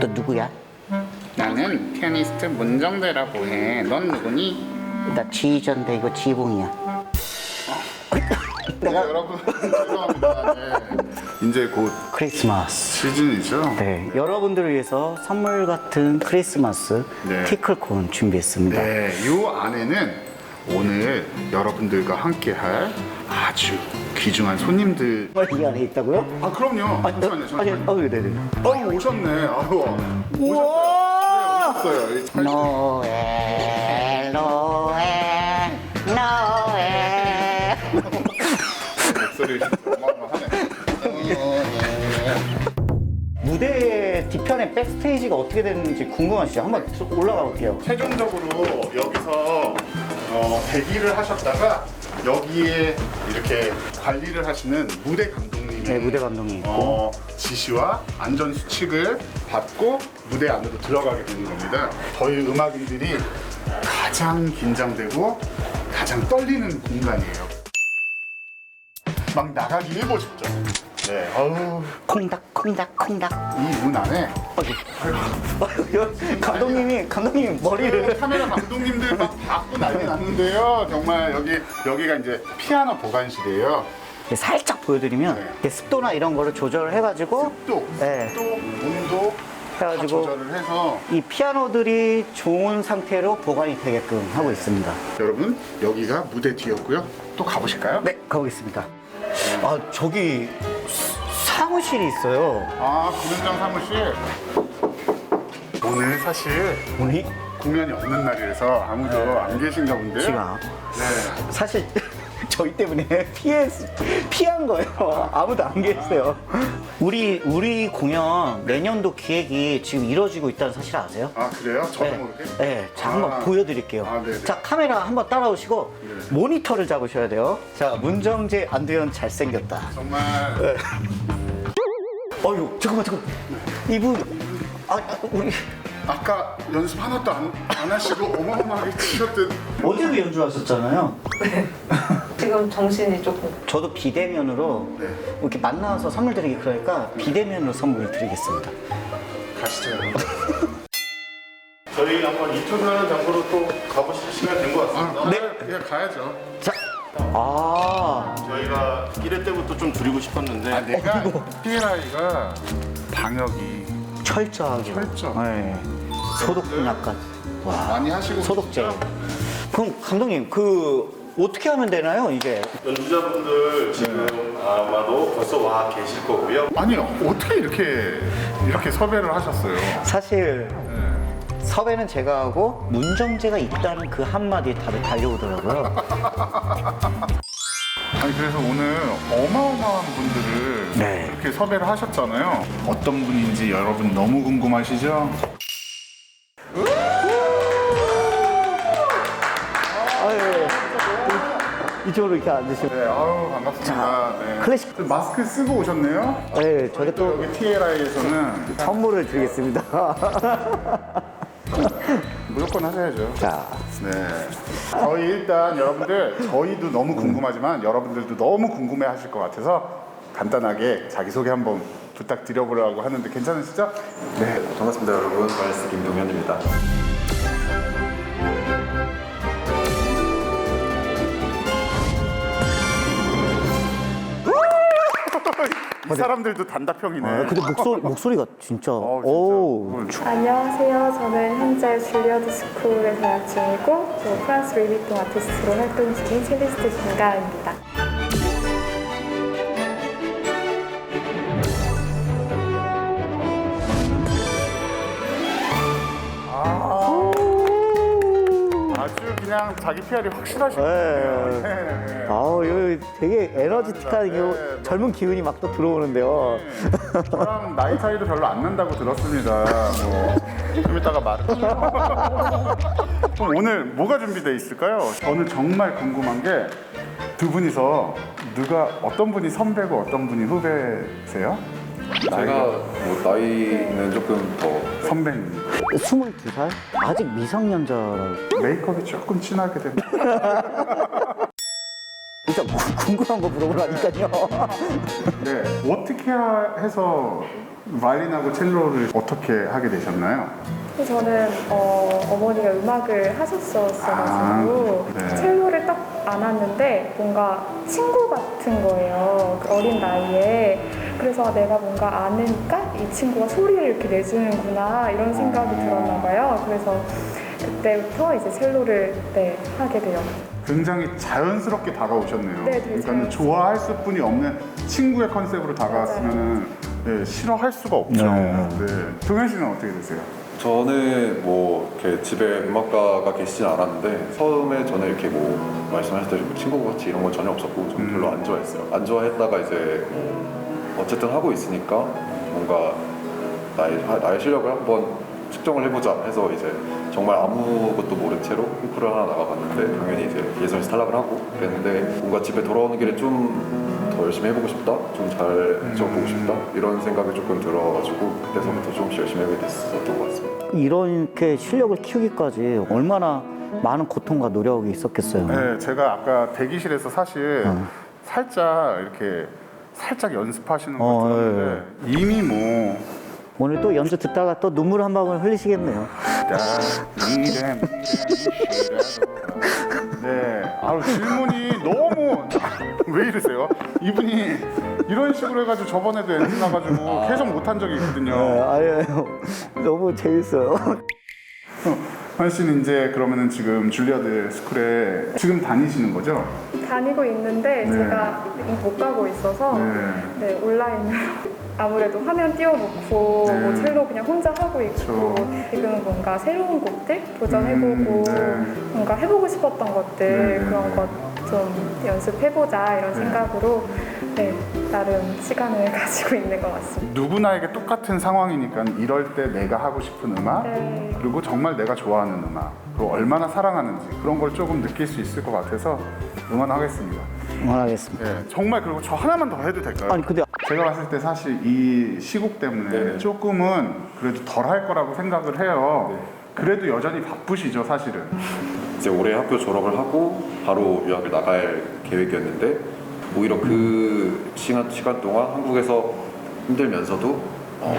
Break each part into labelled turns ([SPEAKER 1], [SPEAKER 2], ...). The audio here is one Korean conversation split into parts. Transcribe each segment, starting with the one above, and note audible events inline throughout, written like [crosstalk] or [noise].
[SPEAKER 1] 또 누구야?
[SPEAKER 2] 나는 피아니스트 문정대라고 해. 넌 누구니?
[SPEAKER 1] 나 지전데 이거 지붕이야.
[SPEAKER 2] 네, 여러분 죄송합니다. 네. 이제 곧
[SPEAKER 1] 크리스마스.
[SPEAKER 2] 시즌이죠.
[SPEAKER 1] 네, 여러분들을 위해서 선물 같은 크리스마스
[SPEAKER 2] 네.
[SPEAKER 1] 피클콘 준비했습니다.
[SPEAKER 2] 네, 이 안에는 오늘 여러분들과 함께할 아주 귀중한 손님들.
[SPEAKER 1] 이 안에 있다고요?
[SPEAKER 2] 아 그럼요. 잠시만요.
[SPEAKER 1] 아니,
[SPEAKER 2] 잠시만요.
[SPEAKER 1] 어, 네네.
[SPEAKER 2] 어 오셨네. 아유.
[SPEAKER 1] 우와!
[SPEAKER 2] 오셨어요. 잘-
[SPEAKER 1] 노엘, 노엘, 노엘.
[SPEAKER 2] 목소리 어마어마하네.
[SPEAKER 1] 무대 뒤편에 백스테이지가 어떻게 되는지 궁금하시죠? 한번 올라가 볼게요.
[SPEAKER 2] 최종적으로 여기서 어, 대기를 하셨다가 여기에 이렇게 관리를 하시는 무대 감독님이
[SPEAKER 1] 네, 무대 감독님 있고.
[SPEAKER 2] 어, 지시와 안전 수칙을 받고 무대 안으로 들어가게 되는 겁니다. 저희 음악인들이 가장 긴장되고 가장 떨리는 공간이에요. 막 나가기 일보 직전. 네, 어우,
[SPEAKER 1] 콩닥, 콩닥, 콩닥.
[SPEAKER 2] 이 문 안에
[SPEAKER 1] 어휴, 감독님이, 감독님이 머리를.
[SPEAKER 2] 카메라 감독님들 막 받고 난리 났는데요. 정말 여기 여기가 이제 피아노 보관실이에요.
[SPEAKER 1] 살짝 보여드리면
[SPEAKER 2] 네.
[SPEAKER 1] 이렇게 습도나 이런 거를 조절을 해가지고
[SPEAKER 2] 또
[SPEAKER 1] 네.
[SPEAKER 2] 또 온도 다
[SPEAKER 1] 해가지고
[SPEAKER 2] 조절을 해서
[SPEAKER 1] 이 피아노들이 좋은 상태로 보관이 되게끔 하고 있습니다.
[SPEAKER 2] 여러분 여기가 무대 뒤였고요. 또 가보실까요?
[SPEAKER 1] 네, 가보겠습니다. 아, 저기 사- 사무실이 있어요.
[SPEAKER 2] 아 공연장 사무실. 오늘 사실
[SPEAKER 1] 오늘
[SPEAKER 2] 공연이 없는 날이라서 아무도 안 계신가 본데요.
[SPEAKER 1] 지금
[SPEAKER 2] 네.
[SPEAKER 1] 사실 [laughs] 저희 때문에 피해 피한 거예요. 아무도 안 계세요. 우리 우리 공연 내년도 기획이 지금 이루어지고 있다는 사실 아세요?
[SPEAKER 2] 아 그래요? 저도
[SPEAKER 1] 네,
[SPEAKER 2] 모르게?
[SPEAKER 1] 네, 자 한번
[SPEAKER 2] 아.
[SPEAKER 1] 보여드릴게요.
[SPEAKER 2] 아, 네네.
[SPEAKER 1] 자 카메라 한번 따라오시고 모니터를 잡으셔야 돼요. 자 문정재 안두현 잘생겼다.
[SPEAKER 2] 정말
[SPEAKER 1] 네. 어유 잠깐만 잠깐 만 이분 아 아, 우리
[SPEAKER 2] 아까 연습 하나도 안, 안 하시고 어마어마하게 치셨던
[SPEAKER 1] 어제도 연주하셨잖아요. [laughs]
[SPEAKER 3] 지금 정신이 조금
[SPEAKER 1] 저도 비대면으로
[SPEAKER 2] 네.
[SPEAKER 1] 이렇게 만나서 선물 드리기 그러니까 비대면으로 선물 드리겠습니다.
[SPEAKER 2] 가시죠. 저희 한번 인터뷰하는 장소로 또 가보실 시간 된 것 같습니다.
[SPEAKER 1] 네.
[SPEAKER 2] 그냥 가야죠.
[SPEAKER 1] 자, 아,
[SPEAKER 4] 저희가 1회 때부터 좀 줄이고 싶었는데
[SPEAKER 2] 아, 내가 PLI가 방역이
[SPEAKER 1] 철저하게.
[SPEAKER 2] 철저.
[SPEAKER 1] 네. 소독 약간. 와,
[SPEAKER 2] 많이 하시고
[SPEAKER 1] 소독제. 그럼 감독님 그 어떻게 하면 되나요 이게?
[SPEAKER 4] 연주자분들 지금 아마도 벌써 와 계실 거고요.
[SPEAKER 2] 아니 어떻게 이렇게 이렇게 섭외를 하셨어요?
[SPEAKER 1] 사실
[SPEAKER 2] 네.
[SPEAKER 1] 섭외는 제가 하고 문정재가 있다는 그 한마디에 다들 달려오더라고요. [laughs]
[SPEAKER 2] 아니 그래서 오늘 어마어마한 분들을
[SPEAKER 1] 네.
[SPEAKER 2] 이렇게 섭외를 하셨잖아요. 어떤 분인지 여러분 너무 궁금하시죠?
[SPEAKER 1] 이쪽으로 이렇게 앉으시면.
[SPEAKER 2] 네, 아유 반갑습니다. 네.
[SPEAKER 1] 클래식.
[SPEAKER 2] 또 마스크 쓰고 오셨네요.
[SPEAKER 1] 네, 저게 또
[SPEAKER 2] 여기 TLI에서는
[SPEAKER 1] 선물을 드리겠습니다. [laughs]
[SPEAKER 2] 무조건 하셔야죠.
[SPEAKER 1] 자,
[SPEAKER 2] 네. 저희 일단 여러분들 저희도 너무 궁금하지만 여러분들도 너무 궁금해 하실 것 같아서 간단하게 자기소개 한번 부탁드려보려고 하는데 괜찮으시죠? 네.
[SPEAKER 4] 반갑습니다 여러분. 바이스 김동현입니다.
[SPEAKER 2] 이 사람들도 단답형이네.
[SPEAKER 1] 아, 근데 목소리 [laughs] 목소리가 진짜.
[SPEAKER 2] 어, 진짜.
[SPEAKER 1] 오.
[SPEAKER 2] 주-
[SPEAKER 5] 안녕하세요. 저는 현재 줄리어드 스쿨에 재학 중이고 또 프랑스 루이비통 아티스트로 활동 중인 첼리스트 김가은입니다.
[SPEAKER 2] 그냥 자기 PR이 확실하시네요. 네.
[SPEAKER 1] 아우, 여기 되게 에너지틱한
[SPEAKER 2] 네,
[SPEAKER 1] 요
[SPEAKER 2] 네.
[SPEAKER 1] 젊은 기운이 막 또 들어오는데요.
[SPEAKER 2] 저랑 나이 차이도 별로 안 난다고 들었습니다. 뭐. 좀 이따가 말을. 그럼 오늘 뭐가 준비되어 있을까요? 저는 정말 궁금한 게 두 분이서 누가 어떤 분이 선배고 어떤 분이 후배세요?
[SPEAKER 6] 제가 뭐 나이는 조금 더
[SPEAKER 2] 선배님.
[SPEAKER 1] 22살? 아직 미성년자라고.
[SPEAKER 2] 메이크업이 조금 진하게 됩니다.
[SPEAKER 1] 일단 구- 궁금한 거 물어보라니까요. [laughs]
[SPEAKER 2] 네. 어떻게 하- 해서 바이올린하고 첼로를 어떻게 하게 되셨나요?
[SPEAKER 5] 그래서 저는 어, 어머니가 음악을 하셨었어가지고
[SPEAKER 2] 아, 네.
[SPEAKER 5] 첼로를 딱 안았는데 뭔가 친구 같은 거예요. 그 어린 나이에. 그래서 내가 뭔가 아니까 이 친구가 소리를 이렇게 내주는구나 이런 생각이 들었나 봐요. 그래서 그때부터 이제 첼로를 네, 하게 돼요.
[SPEAKER 2] 굉장히 자연스럽게 다가오셨네요.
[SPEAKER 5] 네, 되게
[SPEAKER 2] 그러니까
[SPEAKER 5] 자연스럽게.
[SPEAKER 2] 좋아할 수뿐이 없는 친구의 컨셉으로 다가왔으면 네, 싫어할 수가 없죠.
[SPEAKER 1] 네.
[SPEAKER 2] 네. 동현 씨는 어떻게 되세요?
[SPEAKER 6] 저는 뭐 이렇게 집에 음악가가 계시진 않았는데 처음에 저는 이렇게 뭐 말씀하셨듯이 뭐 친구 같이 이런 건 전혀 없었고 저는 별로 안 좋아했어요. 안 좋아했다가 이제 뭐 어쨌든 하고 있으니까 뭔가 나의 하- 나의 실력을 한번 측정을 해보자 해서 이제 정말 아무것도 모른 채로 콩쿠르 하나 나가봤는데 당연히 이제 예선에서 탈락을 하고 그랬는데 뭔가 집에 돌아오는 길에 좀 더 열심히 해보고 싶다, 좀잘 적어보고 싶다 이런 생각이 조금 들어가지고 그때서부터 조금씩 열심히 하게 됐었던 것 같습니다.
[SPEAKER 1] 이렇게 실력을 키우기까지 얼마나 많은 고통과 노력이 있었겠어요.
[SPEAKER 2] 네, 제가 아까 대기실에서 사실
[SPEAKER 1] 어.
[SPEAKER 2] 살짝 이렇게 살짝 연습하시는 거
[SPEAKER 1] 어,
[SPEAKER 2] 같았는데 이미 뭐
[SPEAKER 1] 오늘 또 연주 듣다가 또 눈물 한 방울 흘리시겠네요.
[SPEAKER 2] 이름 네, 아우 질문이 너무 [laughs] 왜 이러세요? 이분이 이런 식으로 해가지고 저번에도 엔진 나가지고 계속 못한 적이 있거든요.
[SPEAKER 1] 아유, 너무 재밌어요.
[SPEAKER 2] 한 씨는 이제 그러면은 지금 줄리어드 스쿨에 지금 다니시는 거죠?
[SPEAKER 5] 다니고 있는데
[SPEAKER 2] 네.
[SPEAKER 5] 제가 못 가고 있어서
[SPEAKER 2] 네.
[SPEAKER 5] 네, 온라인으로 [laughs] 아무래도 화면 띄워놓고
[SPEAKER 2] 네.
[SPEAKER 5] 뭐 첼로 그냥 혼자 하고 있고
[SPEAKER 2] 그쵸.
[SPEAKER 5] 지금 뭔가 새로운 곡들 도전해보고
[SPEAKER 2] 음, 네.
[SPEAKER 5] 뭔가 해보고 싶었던 것들
[SPEAKER 2] 네, 네,
[SPEAKER 5] 그런
[SPEAKER 2] 네.
[SPEAKER 5] 것 좀 연습해보자 이런 생각으로 네, 나름 시간을 [laughs] 가지고 있는 것 같습니다.
[SPEAKER 2] 누구나에게 똑같은 상황이니까 이럴 때 내가 하고 싶은 음악
[SPEAKER 5] 네.
[SPEAKER 2] 그리고 정말 내가 좋아하는 음악 그리고 얼마나 사랑하는지 그런 걸 조금 느낄 수 있을 것 같아서 응원하겠습니다.
[SPEAKER 1] 응원하겠습니다.
[SPEAKER 2] 네, 정말 그리고 저 하나만 더 해도 될까요?
[SPEAKER 1] 아니 근데
[SPEAKER 2] 제가 봤을 때 사실 이 시국 때문에
[SPEAKER 6] 네네.
[SPEAKER 2] 조금은 그래도 덜 할 거라고 생각을 해요. 그래도 여전히 바쁘시죠, 사실은.
[SPEAKER 6] 이제 올해 학교 졸업을 하고 바로 유학을 나갈 계획이었는데 오히려 그 시간, 시간 동안 한국에서 힘들면서도 어,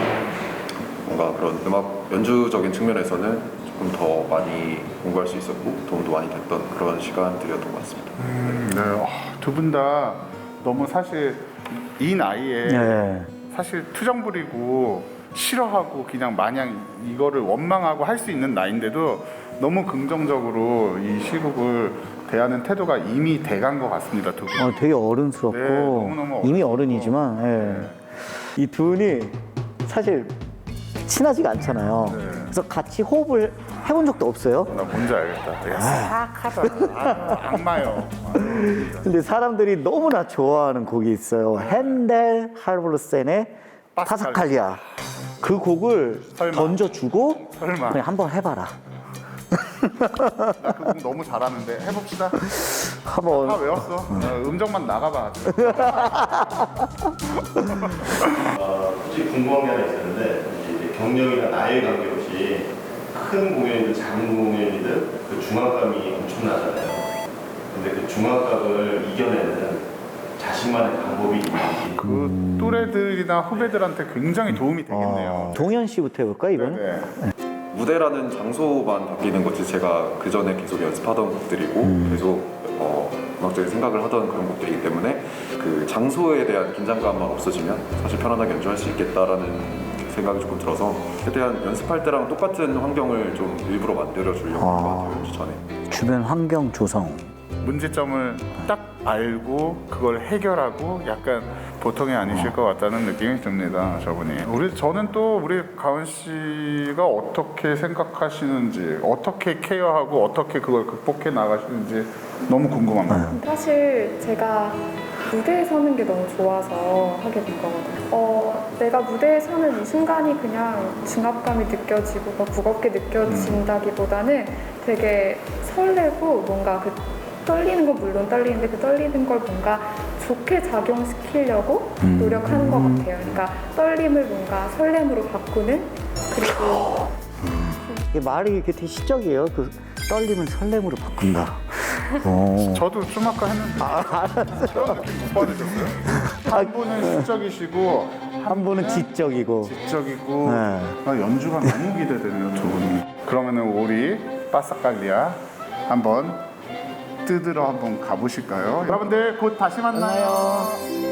[SPEAKER 6] 뭔가 그런 음악 연주적인 측면에서는 조금 더 많이 공부할 수 있었고 도움도 많이 됐던 그런 시간들이었던 것 같습니다.
[SPEAKER 2] 네, 두 분 다 너무 사실 이 나이에
[SPEAKER 1] 네.
[SPEAKER 2] 사실 투정 부리고 싫어하고 그냥 마냥 이거를 원망하고 할 수 있는 나이인데도 너무 긍정적으로 이 시국을 대하는 태도가 이미 돼간 것 같습니다, 두 분.
[SPEAKER 1] 어, 되게 어른스럽고
[SPEAKER 2] 네, 너무너무
[SPEAKER 1] 이미
[SPEAKER 2] 어른스럽고.
[SPEAKER 1] 어른이지만 예. 이두 분이 사실 친하지가 않잖아요.
[SPEAKER 2] 네.
[SPEAKER 1] 그래서 같이 호흡을 해본 적도 없어요.
[SPEAKER 2] 나 뭔지 알겠다. 야, 싹하다. 아, 악마요. 아유, 진짜.
[SPEAKER 1] 근데 사람들이 너무나 좋아하는 곡이 있어요. 핸델
[SPEAKER 2] 파스칼리아.
[SPEAKER 1] 파스칼리아. 그 곡을
[SPEAKER 2] 설마.
[SPEAKER 1] 던져주고
[SPEAKER 2] 설마.
[SPEAKER 1] 그냥 한번 해봐라.
[SPEAKER 2] 나 그거 너무 잘하는데 해봅시다. 다
[SPEAKER 1] 한번
[SPEAKER 2] 외웠어. 어, 음정만 나가봐.
[SPEAKER 4] 어, 솔직히 궁금한 게 하나 있었는데 이제 경력이나 나이 관계없이 큰 공연이든 작은 공연이든 그 중압감이 엄청나잖아요. 근데 그 중압감을 이겨내는 자신만의 방법이 있는지
[SPEAKER 2] 그 또래들이나 후배들한테 굉장히 도움이 되겠네요.
[SPEAKER 1] 어, 동현 씨부터 해볼까 이번엔?
[SPEAKER 2] 네.
[SPEAKER 6] 무대라는 장소만 바뀌는 거지. 제가 그 전에 계속 연습하던 곡들이고 계속 어, 음악적인 생각을 하던 그런 곡들이기 때문에 그 장소에 대한 긴장감만 없어지면 사실 편안하게 연주할 수 있겠다라는 생각이 조금 들어서 최대한 연습할 때랑 똑같은 환경을 좀 일부러 만들어 주려고 한것 같아요 연주 전에.
[SPEAKER 1] 주변 환경 조성.
[SPEAKER 2] 문제점을 딱 알고 그걸 해결하고 약간 보통이 아니실 것 같다는 느낌이 듭니다. 저분이. 우리 저는 또 우리 가은 씨가 어떻게 생각하시는지, 어떻게 케어하고 어떻게 그걸 극복해 나가시는지 너무 궁금합니다.
[SPEAKER 5] 사실 제가 무대에 서는 게 너무 좋아서 하게 된 거거든요. 어, 내가 무대에 서는 이 순간이 그냥 중압감이 느껴지고 막 무겁게 느껴진다기보다는 되게 설레고 뭔가 그 떨리는 건 물론 떨리는데 그 떨리는 걸 뭔가 좋게 작용시키려고 음. 노력하는 것 같아요. 그러니까 떨림을 뭔가 설렘으로 바꾸는 그리고
[SPEAKER 1] 이게 말이 이렇게 되게 시적이에요. 그 떨림을 설렘으로 바꾼다. 어.
[SPEAKER 2] 저도 좀 아까 했는데 아, 그런 느낌 못 받으셨어요? 아, 한 분은 시적이시고
[SPEAKER 1] 한 분은 지적이고.
[SPEAKER 2] 지적이고
[SPEAKER 1] 네.
[SPEAKER 2] 아, 연주가 너무 기대되네요 두 분이 그러면은 우리 바삭갈리아 한번 뜯으러 한번 가보실까요? 여러분들 곧 다시 만나요.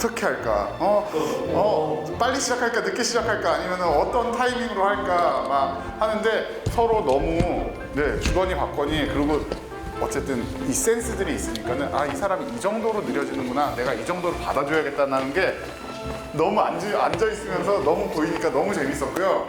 [SPEAKER 2] 어떻게 할까? 어, 어, 빨리 시작할까, 늦게 시작할까, 아니면 어떤 타이밍으로 할까 막 하는데 서로 너무 네 주거니 받거니 그리고 어쨌든 이 센스들이 있으니까는 아 이 사람이 이 정도로 느려지는구나, 내가 이 정도로 받아줘야겠다는 게 너무 앉아, 앉아 있으면서 너무 보이니까 너무 재밌었고요.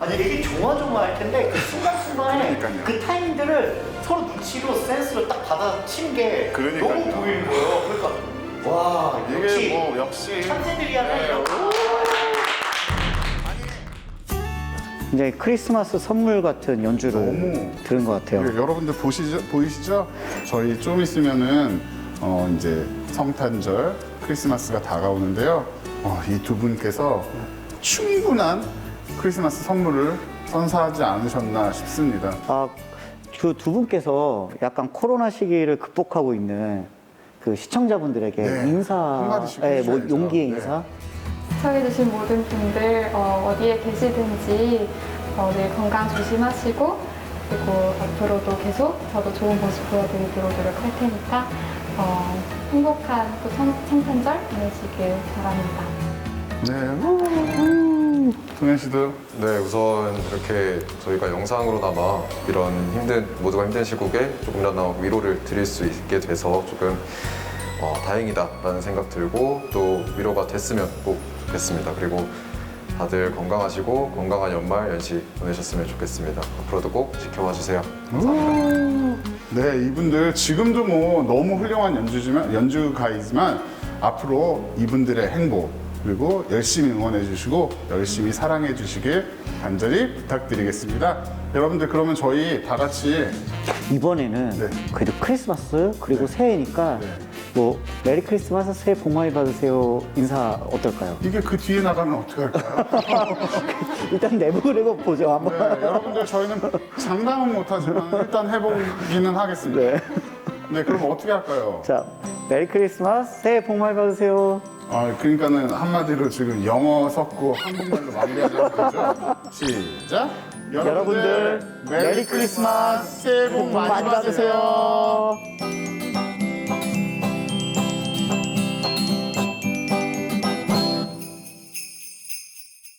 [SPEAKER 1] 아니 되게 조마조마할 텐데 그 순간순간에
[SPEAKER 2] 그러니까요.
[SPEAKER 1] 그 타이밍들을 서로 눈치로 센스로 딱 받아치는 게
[SPEAKER 2] 그러니까요.
[SPEAKER 1] 너무 보이는 거예요. 그러니까 와
[SPEAKER 2] 이게
[SPEAKER 1] 역시
[SPEAKER 2] 뭐 역시
[SPEAKER 1] 천재들이 하는
[SPEAKER 2] 네,
[SPEAKER 1] 이런 이제 크리스마스 선물 같은 연주를
[SPEAKER 2] 너무
[SPEAKER 1] 들은 것 같아요.
[SPEAKER 2] 네, 여러분들 보시죠 보이시죠? 저희 좀 있으면은 어 이제 성탄절 크리스마스가 다가오는데요. 어, 이두 분께서 충분한 크리스마스 선물을 선사하지 않으셨나 싶습니다.
[SPEAKER 1] 아, 그 두 분께서 약간 코로나 시기를 극복하고 있는 그 시청자분들에게
[SPEAKER 2] 네,
[SPEAKER 1] 인사,
[SPEAKER 2] 한마디씩
[SPEAKER 1] 예, 뭐
[SPEAKER 2] 해주셔야죠.
[SPEAKER 1] 용기의
[SPEAKER 2] 네.
[SPEAKER 1] 인사.
[SPEAKER 5] 시청해주신 모든 분들 어, 디에 계시든지 어, 늘 건강 조심하시고 그리고 앞으로도 계속 저도 좋은 모습 보여드리도록 노력할 테니까 어, 행복한 또 성, 성탄절 보내시길 바랍니다.
[SPEAKER 2] 네. 동현 씨도
[SPEAKER 6] 네, 우선 이렇게 저희가 영상으로나마 이런 힘든 모두가 힘든 시국에 조금이나마 위로를 드릴 수 있게 돼서 조금 어, 다행이다라는 생각 들고 또 위로가 됐으면 꼭 좋겠습니다. 그리고 다들 건강하시고 건강한 연말 연시 보내셨으면 좋겠습니다. 앞으로도 꼭 지켜봐 주세요.
[SPEAKER 2] 네, 이분들 지금도 뭐 너무 훌륭한 연주지만 연주가이지만 앞으로 이분들의 행복 그리고 열심히 응원해 주시고 열심히 사랑해 주시길 간절히 부탁드리겠습니다. 여러분들 그러면 저희 다 같이
[SPEAKER 1] 이번에는
[SPEAKER 2] 네.
[SPEAKER 1] 그래도 크리스마스 그리고 새해니까
[SPEAKER 2] 네.
[SPEAKER 1] 뭐 메리 크리스마스 새해 복 많이 받으세요 인사 어떨까요?
[SPEAKER 2] 이게 그 뒤에 나가면 어떻게 할까요? [laughs]
[SPEAKER 1] 일단 내부를 보죠
[SPEAKER 2] 네,
[SPEAKER 1] 한번.
[SPEAKER 2] 여러분들 저희는 장담은 못하지만 일단 해보기는 하겠습니다.
[SPEAKER 1] 네.
[SPEAKER 2] 네, 그럼 어떻게 할까요?
[SPEAKER 1] 자, 메리 크리스마스 새해 복 많이 받으세요.
[SPEAKER 2] 아, 그러니까는 한마디로 지금 영어 섞고 한국말로 마무리하자는 거죠? 시작!
[SPEAKER 1] 여러분들 메리 크리스마스
[SPEAKER 2] 새해 복 많이 받으세요.